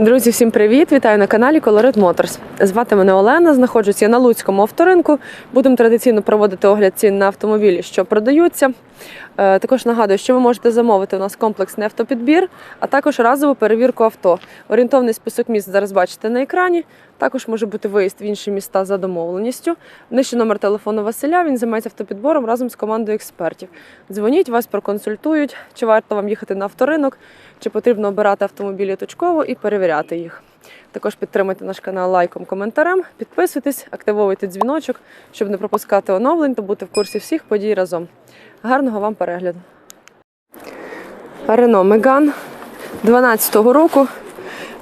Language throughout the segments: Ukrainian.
Друзі, всім привіт! Вітаю на каналі Colorit Motors. Звати мене Олена. Знаходжусь я на Луцькому авторинку. Будемо традиційно проводити огляд цін на автомобілі, що продаються. Е, Також нагадую, що ви можете замовити у нас комплексний автопідбір, а також разову перевірку авто. Орієнтовний список міст зараз бачите на екрані. Також може бути виїзд в інші міста за домовленістю. Нижче номер телефону Василя. Він займається автопідбором разом з командою експертів. Дзвоніть, вас проконсультують, чи варто вам їхати на авторинок, чи потрібно обирати автомобілі точково і перевіряти їх. Також підтримуйте наш канал лайком, коментарем, підписуйтесь, активовуйте дзвіночок, щоб не пропускати оновлень та бути в курсі всіх подій разом. Гарного вам перегляду. Рено Меган 12-го року.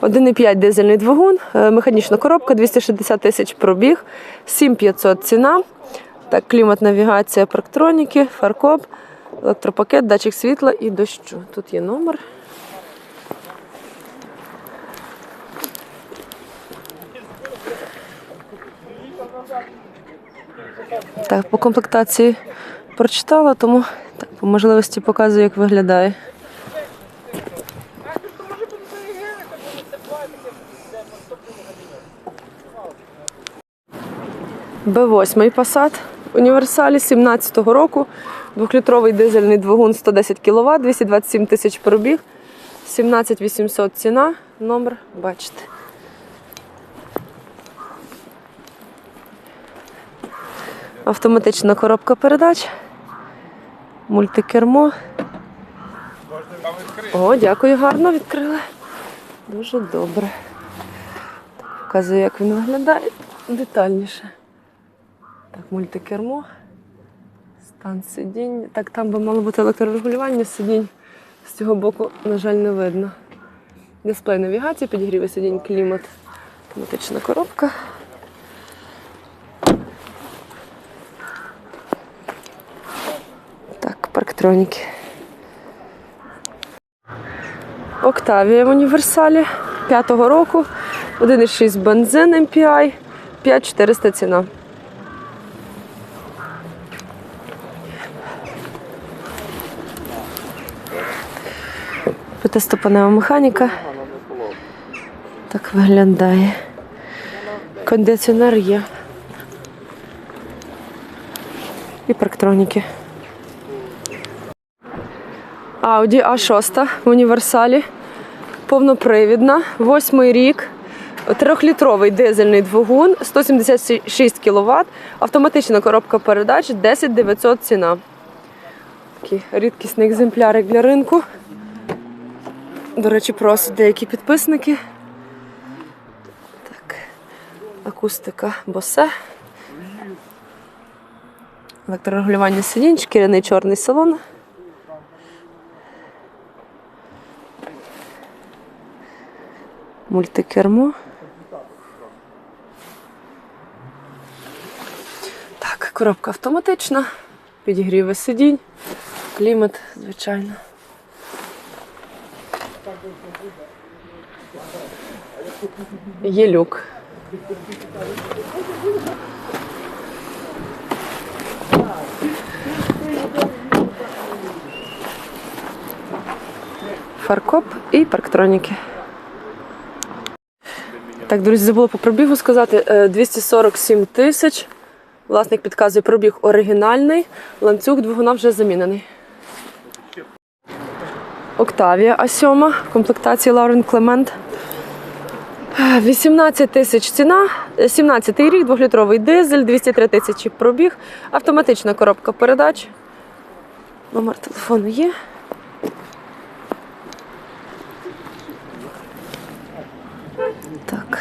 1,5 дизельний двигун, е, механічна коробка, 260 тисяч пробіг, 7500 ціна. Так, клімат, навігація, парктроніки, фаркоп, електропакет, датчик світла і дощу. Тут є номер. Так, по комплектації прочитала, тому так, по можливості показую, як виглядає. Б8 Passat універсалі 17-го року. Двохлітровий дизельний двигун 110 кВт, 227 тисяч пробіг, 17 800 ціна. Номер бачите. Автоматична коробка передач, мультикермо. О, дякую, гарно відкрили. Дуже добре. Так, показую, як він виглядає детальніше. Так, мультикермо. Стан сидінь. Так, там би мало бути електрорегулювання сидінь. З цього боку, на жаль, не видно. Дисплей навігації, підігріви сидінь, клімат, автоматична коробка. Так, парктроніки. Октавія в універсалі 5-го року. 1,6 бензин MPI, 5400 ціна. П'ятиступенева механіка. Так виглядає. Кондиціонер є. І парктроніки. Audi A6 в універсалі. Повнопривідна, восьмий рік. Трьохлітровий дизельний двигун, 176 кВт, автоматична коробка передач, 10 900 ціна. Такий рідкісний екземплярик для ринку. До речі, просять деякі підписники. Так, акустика босе. Електрорегулювання сидінь, шкіряний чорний салон. Мультикермо. Так, коробка автоматична, підігріви сидінь, клімат, звичайно. Є люк. Фаркоп і парктроніки. Так, друзі, забула по пробігу сказати. Е, 247 тисяч. Власник підказує пробіг оригінальний. Ланцюг двигуна вже замінений. Октавія А7, комплектації Лаурен Клемент. 18 тисяч ціна, 17 рік, двохлітровий дизель, 203 тисячі пробіг, автоматична коробка передач. Номер телефону є. Так.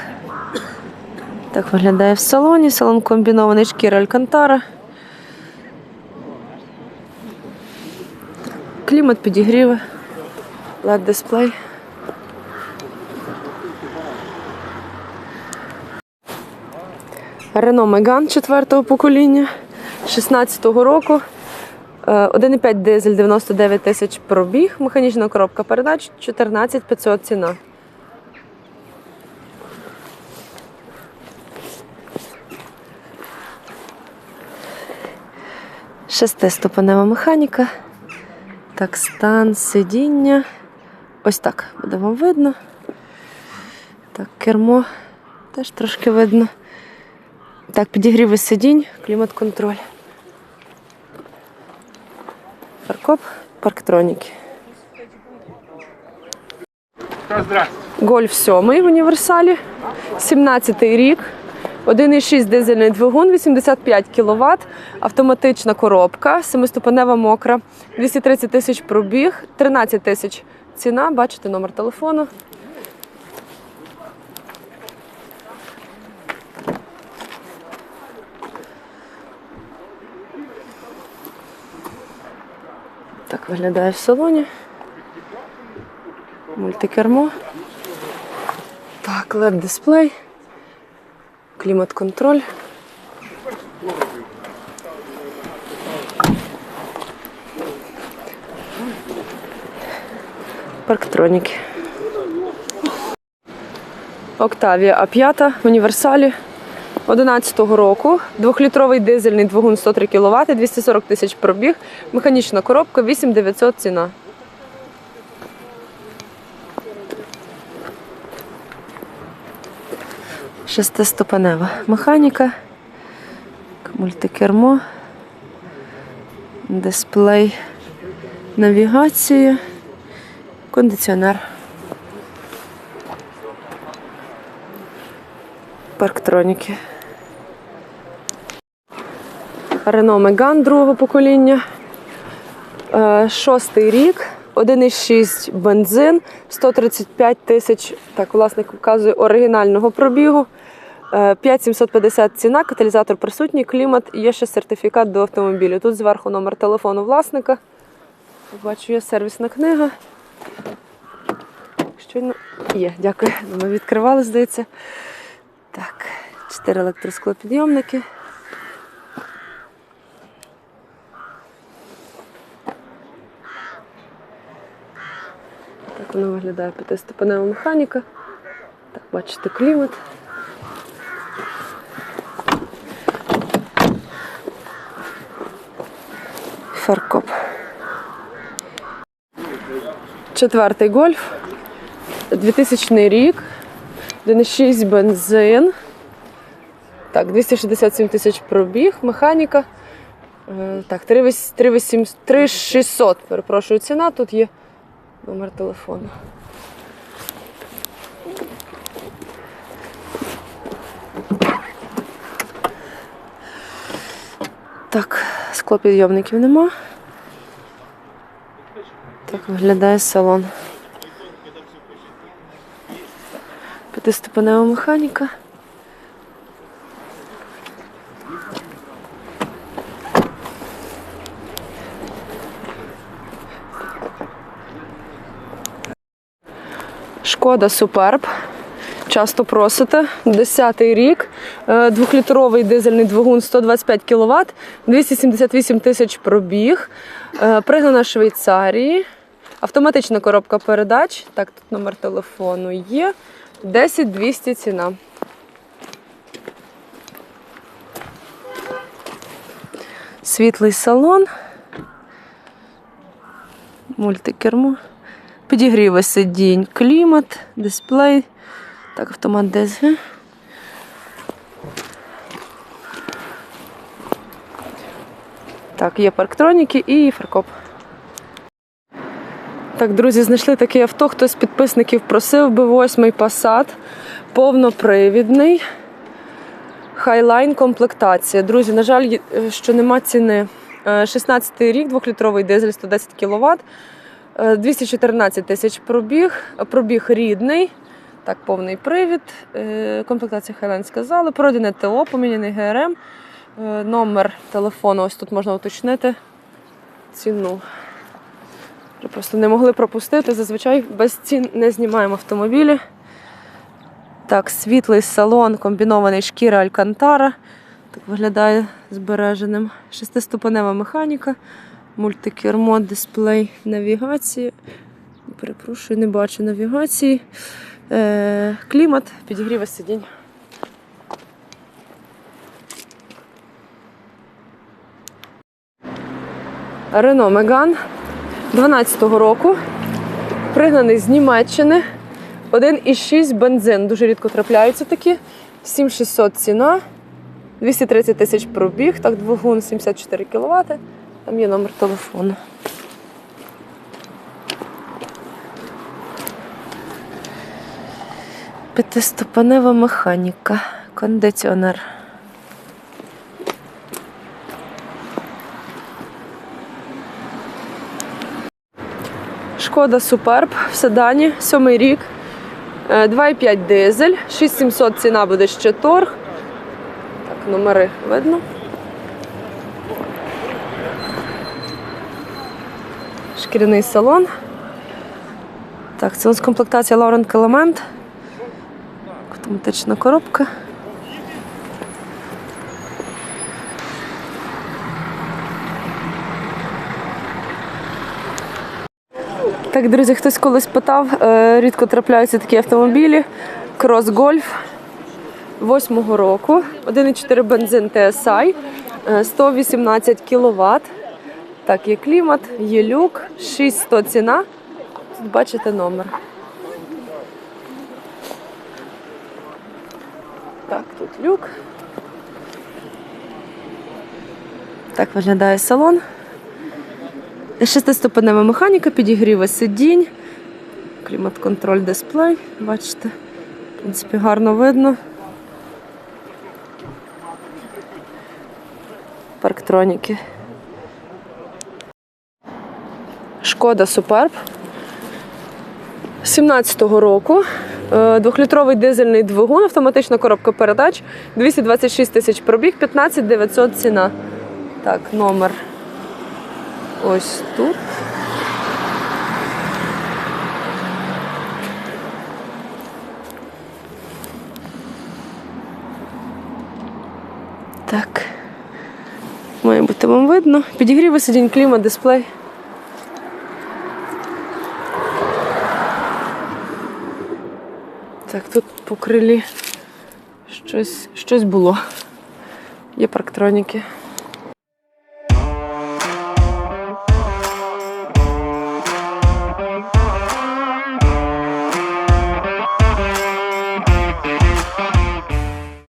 Так виглядає в салоні. Салон комбінований шкіра Алькантара. Клімат підігріви. led дисплей. Рено Меган четвертого покоління 16-го року. Е, 1,5 дизель 99 тисяч пробіг, механічна коробка передач 14 500 ціна. Шестиступенева механіка. Так, стан сидіння. Ось так буде вам видно. Так, кермо теж трошки видно. Так, підігріви сидінь, клімат-контроль. Паркоп, парктроніки. Гольф 7 в універсалі, 17-й рік, 1,6 дизельний двигун, 85 кВт, автоматична коробка, семиступенева мокра, 230 тисяч пробіг, 13 тисяч ціна, бачите номер телефону. Так виглядає в салоні. Мультикермо. Так, led дисплей клімат-контроль. Парктроніки. Октавія А5 в універсалі 11-го року. Двохлітровий дизельний двигун 103 кВт, 240 тисяч пробіг, механічна коробка 8900 ціна. Шестиступенева механіка, мультикермо, дисплей навігації, кондиціонер. Парктроніки. Renault Megane другого покоління. Е, Шостий рік, 1,6 бензин, 135 тисяч, так, власник вказує оригінального пробігу. Е, 5750 ціна, каталізатор присутній, клімат, є ще сертифікат до автомобілю. Тут зверху номер телефону власника. Бачу, є сервісна книга. Щойно є, дякую. Ми відкривали, здається. Так, чотири електросклопідйомники. Так воно виглядає п'ятиступенева механіка. Так, бачите, клімат. Фаркоп. Четвертий гольф. 2000 рік. 1,6 бензин. Так, 267 тисяч пробіг, механіка. Е, Так, 3600, перепрошую, ціна. Тут є номер телефону. Так, склопідйомників нема. Так виглядає салон. П'ятиступенева механіка. Шкода Суперб. Часто просите. 10-й рік. Е, Двохлітровий дизельний двигун 125 кВт, 278 тисяч пробіг. Е, Пригнана Швейцарії. Автоматична коробка передач. Так, тут номер телефону є. 10 200 ціна. Світлий салон. Мультикермо. Підігріви сидінь, клімат, дисплей. Так, автомат ДСГ. Так, є парктроніки і фаркоп. Так, друзі, знайшли таке авто. Хтось з підписників просив би восьмий Passat, повнопривідний. Хайлайн комплектація. Друзі, на жаль, е, що нема ціни. Е, 16 рік, 2-літровий дизель 110 кВт, 214 тисяч пробіг, пробіг рідний. Так, повний привід. Е, Комплектація Highline сказали. Пройдене ТО, поміняний ГРМ. Е, Номер телефону, ось тут можна уточнити ціну. Просто не могли пропустити. Зазвичай без цін не знімаємо автомобілі. Так, світлий салон, комбінований шкіра Алькантара. Так виглядає збереженим. Шестиступенева механіка, мультикермо, дисплей навігації. Перепрошую, не бачу навігації. Е, клімат, підігріва сидінь. Рено Меган 12-го року. Пригнаний з Німеччини. 1,6 бензин. Дуже рідко трапляються такі. 7600 ціна. 230 тисяч пробіг, так, двигун 74 кВт. Там є номер телефону. П'ятиступенева механіка, кондиціонер. Шкода Суперб в седані, сьомий рік. Е, 2,5 дизель, 6700 ціна буде ще торг. Так, номери видно. Шкіряний салон. Так, це у нас комплектація Laurent Element. Автоматична коробка. Так, друзі, хтось колись питав, е, рідко трапляються такі автомобілі. Крос Гольф восьмого року, 1,4 бензин TSI, е, 118 кВт. Так, є клімат, є люк, 6100 ціна. Тут бачите номер. Так, тут люк. Так виглядає салон. Шестиступенева механіка, підігріви сидінь, клімат-контроль дисплей. Бачите, в принципі, гарно видно. Парктроніки. Шкода Суперб 17-го року. Е, Двохлітровий дизельний двигун, автоматична коробка передач, 226 тисяч пробіг, 15 900 ціна. Так, номер ось тут. Так. Має бути вам видно. Підігріви сидінь, клімат, дисплей. Так, тут по крилі щось, щось було. Є парктроніки.